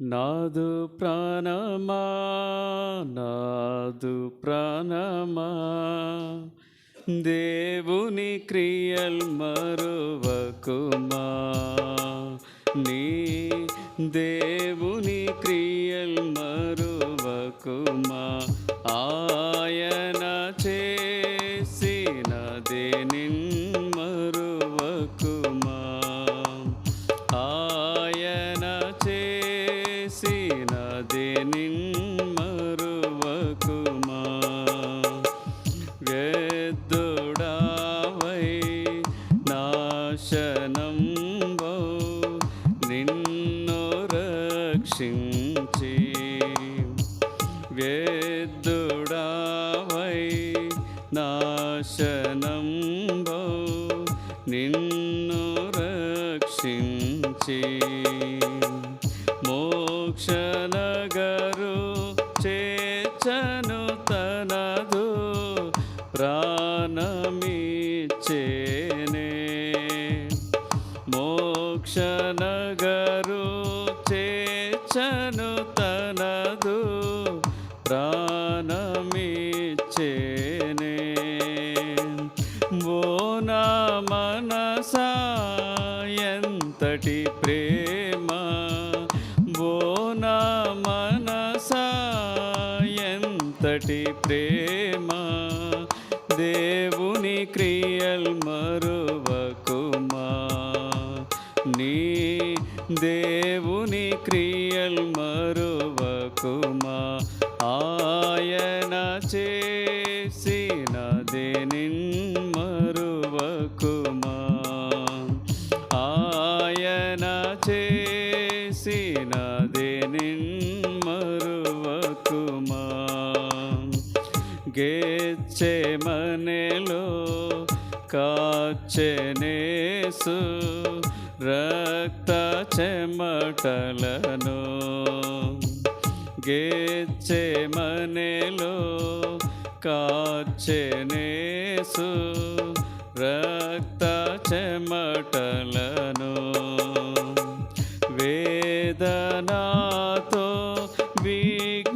నాదు ప్రాణమా నాదు ప్రాణమా. దేవుని క్రియల్ మరువకుమా. నీ దేవుని క్రియల్ మరువకుమా. ఆయన చే వ్యర్థుడావై నాశనం నిన్ను రక్షించి. మోక్షనగరు చేచను తనదు ప్రాణమిచ్చేనే. మోక్షనగరు చేచను తనదు ప్రాణమిచ్చేనే. ఓ నా మనసా ఎంతటి ప్రేమ. ఓ నా మనసా ఎంతటి ప్రేమ. దేవుని క్రియల్ మరువకుమా. నీ దేవుని క్రియల్ మరువకుమా. ఆయన చేసినదే మరువకుమా? ఆయన చేసినదే మరువకుమా? గేచ్చే మనలో కాచెనేసు రక్త చెమటలను గేచ్చే మనలో కాచెనేసు రక్త చెమటలను వేదనాతో విజ్ఞాపనము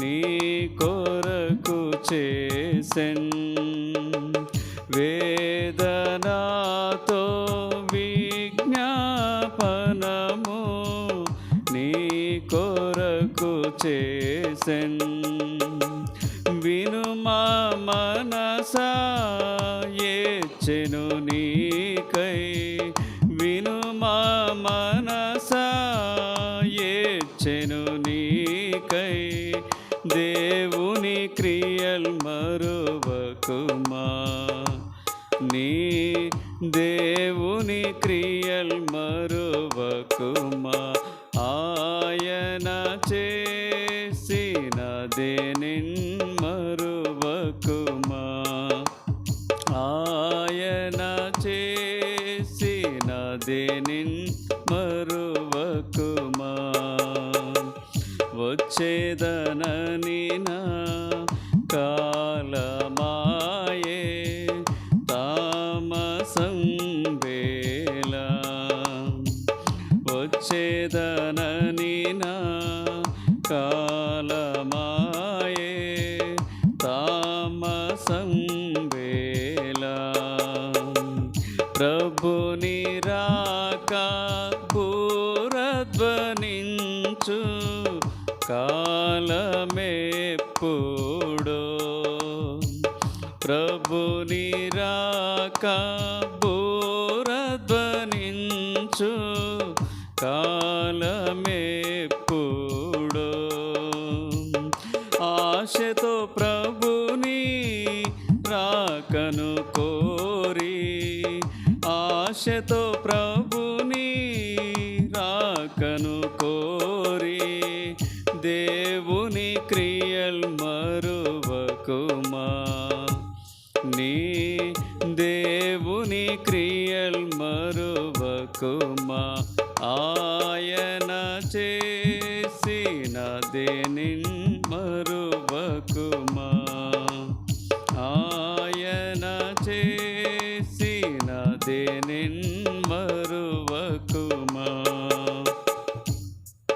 నీ కొరకు చేసెన్. వేదనాతో సెన్ విను మా మనసా ఏచెను నీకై. విను మా మనసా ఏచెను నీకై. దేవుని క్రియల్ మరువకుమా. నీ దేవుని క్రియల్ మరువకుమా. ఆయన చే చేసినదే మరువకుమా ఆయన చేసినదే మరువకుమా వచ్చేదనని నా కాలమాయే తామసం వేళ. వచ్చేదనని నా కాలమాయే తామసం వేళ ప్రభుని రాక పూరధ్వనించు కాలమెప్పుడో. ప్రభుని రాక పూరధ్వనించు కాలమెప్పుడో ఆశతో ప్రభుని రాకను కోరి. ఆశతో ప్రభుని రాకను కోరి. దేవుని క్రియల్ మరువకుమా. నీ దేవుని క్రియల్ మరువకుమా. ఆయన చేసినదే మరువకుమా